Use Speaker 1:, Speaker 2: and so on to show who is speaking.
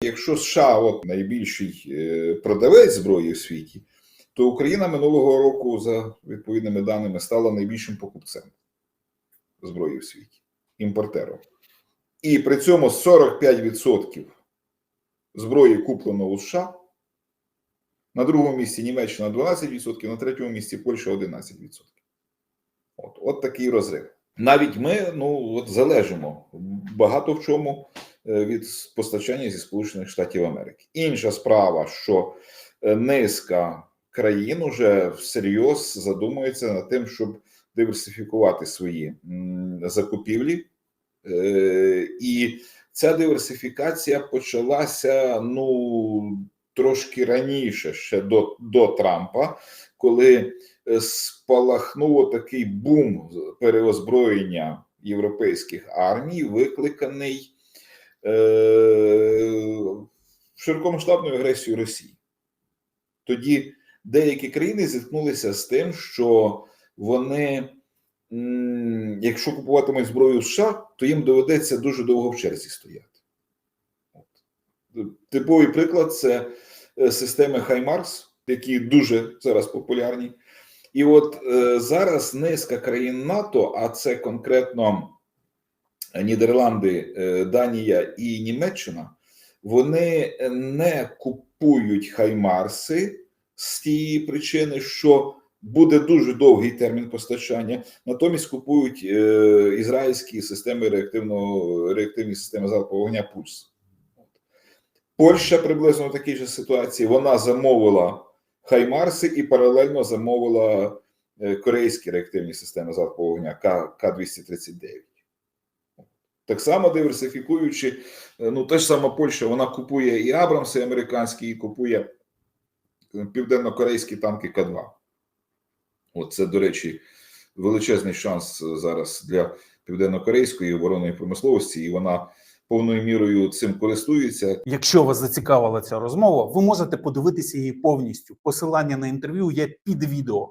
Speaker 1: Якщо США от найбільший е, продавець зброї в світі, то Україна минулого року, за відповідними даними, стала найбільшим покупцем зброї в світі, імпортером. І при цьому 45% зброї куплено у США. На другому місці Німеччина 12%, на третьому місці Польща 11%. От, от такий розрив. Навіть ми ну, от залежимо багато в чому від постачання зі Сполучених Штатів Америки. Інша справа, що е, низка країн уже всерйоз задумується над тим, щоб диверсифікувати свої закупівлі. Е, І ця диверсифікація почалася ну трошки раніше, ще до, до Трампа, коли е, спалахнув такий бум переозброєння європейських армій, викликаний е, широкомасштабною агресією Росії. Тоді деякі країни зіткнулися з тим, що вони, якщо купуватимуть зброю США, то їм доведеться дуже довго в черзі стояти. Типовий приклад це е, системи Хаймарс, які дуже зараз популярні. І от е, зараз низка країн НАТО, а це конкретно Нідерланди, е, Данія і Німеччина, вони не купують Хаймарси з тієї причини, що буде дуже довгий термін постачання, натомість купують е, ізраїльські системи реактивного реактивні системи залпового вогня Пульс. Польща приблизно в такій же ситуації. Вона замовила Хаймарси і паралельно замовила е, корейські реактивні системи залпового вогня К-239. Так само диверсифікуючи, е, ну та ж сама Польща, вона купує і Абрамси американські, і купує е, південно-корейські танки К-2. От це, до речі, величезний шанс зараз для південно-корейської оборонної промисловості, і вона повною мірою цим користується.
Speaker 2: Якщо вас зацікавила ця розмова, ви можете подивитися її повністю. Посилання на інтерв'ю є під відео.